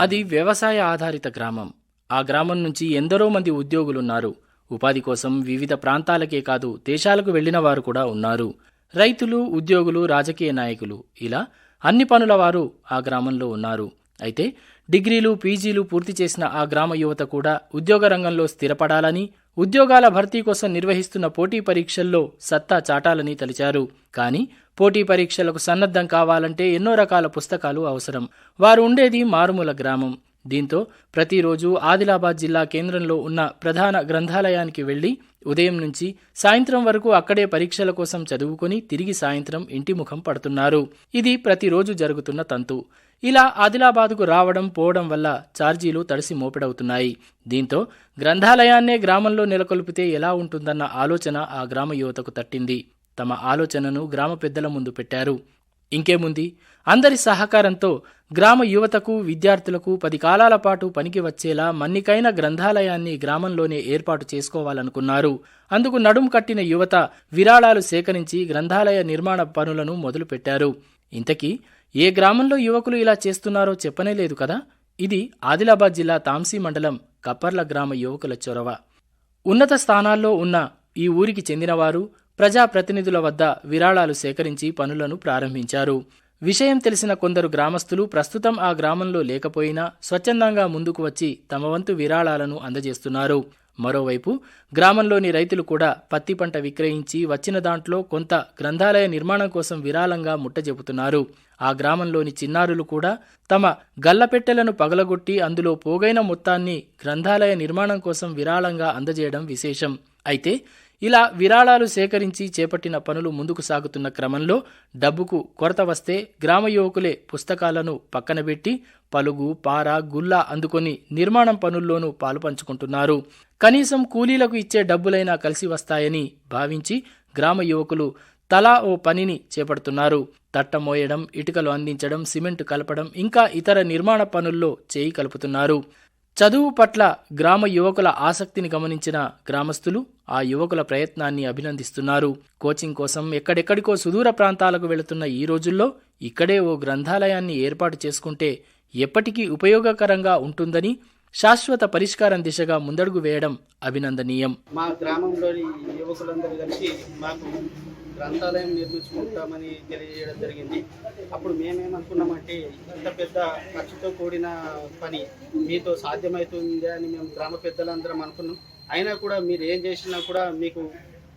అది వ్యవసాయ ఆధారిత గ్రామం. ఆ గ్రామం నుంచి ఎందరో మంది ఉద్యోగులున్నారు. ఉపాధి కోసం వివిధ ప్రాంతాలకే కాదు దేశాలకు వెళ్ళిన వారు కూడా ఉన్నారు. రైతులు ఉద్యోగులు రాజకీయ నాయకులు ఇలా అన్ని పనుల వారు ఆ గ్రామంలో ఉన్నారు. అయితే డిగ్రీలు పీజీలు పూర్తి చేసిన ఆ గ్రామ యువత కూడా ఉద్యోగ రంగంలో స్థిరపడాలని ఉద్యోగాల భర్తీ కోసం నిర్వహిస్తున్న పోటీ పరీక్షల్లో సత్తా చాటాలని తలిచారు. కానీ పోటీ పరీక్షలకు సన్నద్ధం కావాలంటే ఎన్నో రకాల పుస్తకాలు అవసరం. వారు ఉండేది మారుమూల గ్రామం. దీంతో ప్రతిరోజు ఆదిలాబాద్ జిల్లా కేంద్రంలో ఉన్న ప్రధాన గ్రంథాలయానికి వెళ్ళి ఉదయం నుంచి సాయంత్రం వరకు అక్కడే పరీక్షల కోసం చదువుకొని తిరిగి సాయంత్రం ఇంటి ముఖం పడుతున్నారు. ఇది ప్రతిరోజు జరుగుతున్న తంతు. ఇలా ఆదిలాబాద్కు రావడం పోవడం వల్ల ఛార్జీలు తడిసి మోపెడవుతున్నాయి. దీంతో గ్రంథాలయాన్నే గ్రామంలో నెలకొల్పితే ఎలా ఉంటుందన్న ఆలోచన ఆ గ్రామ యువతకు తట్టింది. తమ ఆలోచనను గ్రామ పెద్దల ముందు పెట్టారు. ఇంకేముంది? అందరి సహకారంతో గ్రామ యువతకు విద్యార్థులకు పది కాలాల పాటు పనికి వచ్చేలా మన్నికైన గ్రంథాలయాన్ని గ్రామంలోనే ఏర్పాటు చేసుకోవాలనుకున్నారు. అందుకు నడుం కట్టిన యువత విరాళాలు సేకరించి గ్రంథాలయ నిర్మాణ పనులను మొదలుపెట్టారు. ఇంతకీ ఏ గ్రామంలో యువకులు ఇలా చేస్తున్నారో చెప్పనే లేదు కదా? ఇది ఆదిలాబాద్ జిల్లా తాంసీ మండలం కప్పర్ల గ్రామ యువకుల చొరవ. ఉన్నత స్థానాల్లో ఉన్న ఈ ఊరికి చెందినవారు ప్రజాప్రతినిధుల వద్ద విరాళాలు సేకరించి పనులను ప్రారంభించారు. విషయం తెలిసిన కొందరు గ్రామస్తులు ప్రస్తుతం ఆ గ్రామంలో లేకపోయినా స్వచ్ఛందంగా ముందుకు వచ్చి తమ వంతు విరాళాలను అందజేస్తున్నారు. మరోవైపు గ్రామంలోని రైతులు కూడా పత్తి పంట విక్రయించి వచ్చిన దాంట్లో కొంత గ్రంథాలయ నిర్మాణం కోసం విరాళంగా ముట్టజెపుతున్నారు ఆ గ్రామంలోని చిన్నారులు కూడా తమ గల్లపెట్టెలను పగలగొట్టి అందులో పోగైన మొత్తాన్ని గ్రంథాలయ నిర్మాణం కోసం విరాళంగా అందజేయడం విశేషం. అయితే ఇలా విరాళాలు సేకరించి చేపట్టిన పనులు ముందుకు సాగుతున్న క్రమంలో డబ్బుకు కొరత వస్తే గ్రామ యువకులే పుస్తకాలను పక్కనబెట్టి పలుగు పార గుల్ల అందుకొని నిర్మాణం పనుల్లోనూ పాలు పంచుకుంటున్నారు. కనీసం కూలీలకు ఇచ్చే డబ్బులైనా కలిసి వస్తాయని భావించి గ్రామ యువకులు తలా ఓ పనిని చేపడుతున్నారు. తట్ట మోయడం ఇటుకలు అందించడం సిమెంట్ కలపడం ఇంకా ఇతర నిర్మాణ పనుల్లో చేయి కలుపుతున్నారు. చదువు పట్ల గ్రామ యువకుల ఆసక్తిని గమనించిన గ్రామస్తులు ఆ యువకుల ప్రయత్నాన్ని అభినందిస్తున్నారు. కోచింగ్ కోసం ఎక్కడెక్కడికో సుదూర ప్రాంతాలకు వెళుతున్న ఈ రోజుల్లో ఇక్కడే ఓ గ్రంథాలయాన్ని ఏర్పాటు చేసుకుంటే ఎప్పటికీ ఉపయోగకరంగా ఉంటుందని శాశ్వత పరిష్కారం దిశగా ముందడుగు వేయడం అభినందనీయం. మా గ్రామంలోని యువకులందరూ కలిసి మాకు గ్రంథాలయం నిర్మించుకుంటామని తెలియజేయడం జరిగింది. అప్పుడు మేమేమనుకున్నామంటే ఇంత పెద్ద ఖర్చుతో కూడిన పని మీతో సాధ్యమవుతుంది అని మేము గ్రామ పెద్దలందరం అనుకున్నాం. అయినా కూడా మీరు ఏం చేసినా కూడా మీకు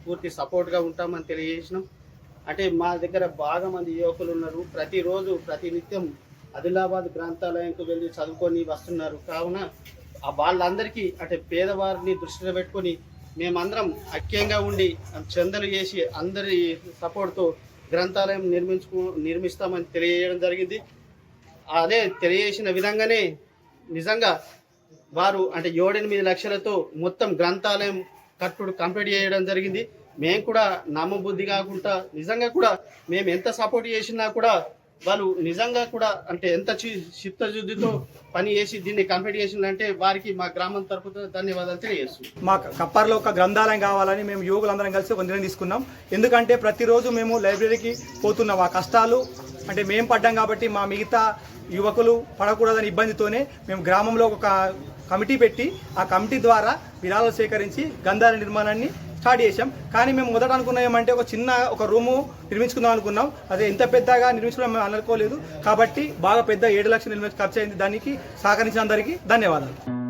పూర్తి సపోర్ట్గా ఉంటామని తెలియజేసినాం. అంటే మా దగ్గర బాగా మంది యువకులు ఉన్నారు. ప్రతిరోజు ప్రతినిత్యం ఆదిలాబాద్ గ్రంథాలయంకు వెళ్ళి చదువుకొని వస్తున్నారు. కావున ఆ వాళ్ళందరికీ అంటే పేదవారిని దృష్టిలో పెట్టుకొని మేమందరం ఐక్యంగా ఉండి చందలు చేసి అందరి సపోర్ట్తో గ్రంథాలయం నిర్మించుకు నిర్మిస్తామని తెలియజేయడం జరిగింది. అదే తెలియజేసిన విధంగానే నిజంగా వారు అంటే ఏడెనిమిది లక్షలతో మొత్తం గ్రంథాలయం కట్టుడు కంప్లీట్ చేయడం జరిగింది. మేము కూడా నమ్మబుద్ధి కాకుండా నిజంగా కూడా మేము ఎంత సపోర్ట్ చేసినా కూడా వాళ్ళు నిజంగా కూడా అంటే ఎంత చిత్తశుద్ధితో పని చేసి దీన్ని కంప్లీట్ చేసిందంటే వారికి మా గ్రామం తరపున ధన్యవాదాలు తెలియజేస్తున్నాం. మా కప్పర్లో ఒక గ్రంథాలయం కావాలని మేము యువకులందరం కలిసి ఒక నిర్ణయం తీసుకున్నాం. ఎందుకంటే ప్రతిరోజు మేము లైబ్రరీకి పోతున్నాం. ఆ కష్టాలు అంటే మేము పడ్డాం కాబట్టి మా మిగతా యువకులు పడకూడదని ఇబ్బందితోనే మేము గ్రామంలో ఒక కమిటీ పెట్టి ఆ కమిటీ ద్వారా విరాళాలు సేకరించి గ్రంథాలయ నిర్మాణాన్ని స్టార్ట్ చేసాం కానీ మేము మొదట అనుకున్నాం ఏమంటే ఒక చిన్న ఒక రూము నిర్మించుకుందాం అనుకున్నాం. అదే ఇంత పెద్దగా నిర్మించడం మేము అనుకోలేదు. కాబట్టి బాగా పెద్ద ఏడు లక్షలు నిర్మించి ఖర్చు అయింది. దానికి సహకరించిన అందరికీ ధన్యవాదాలు.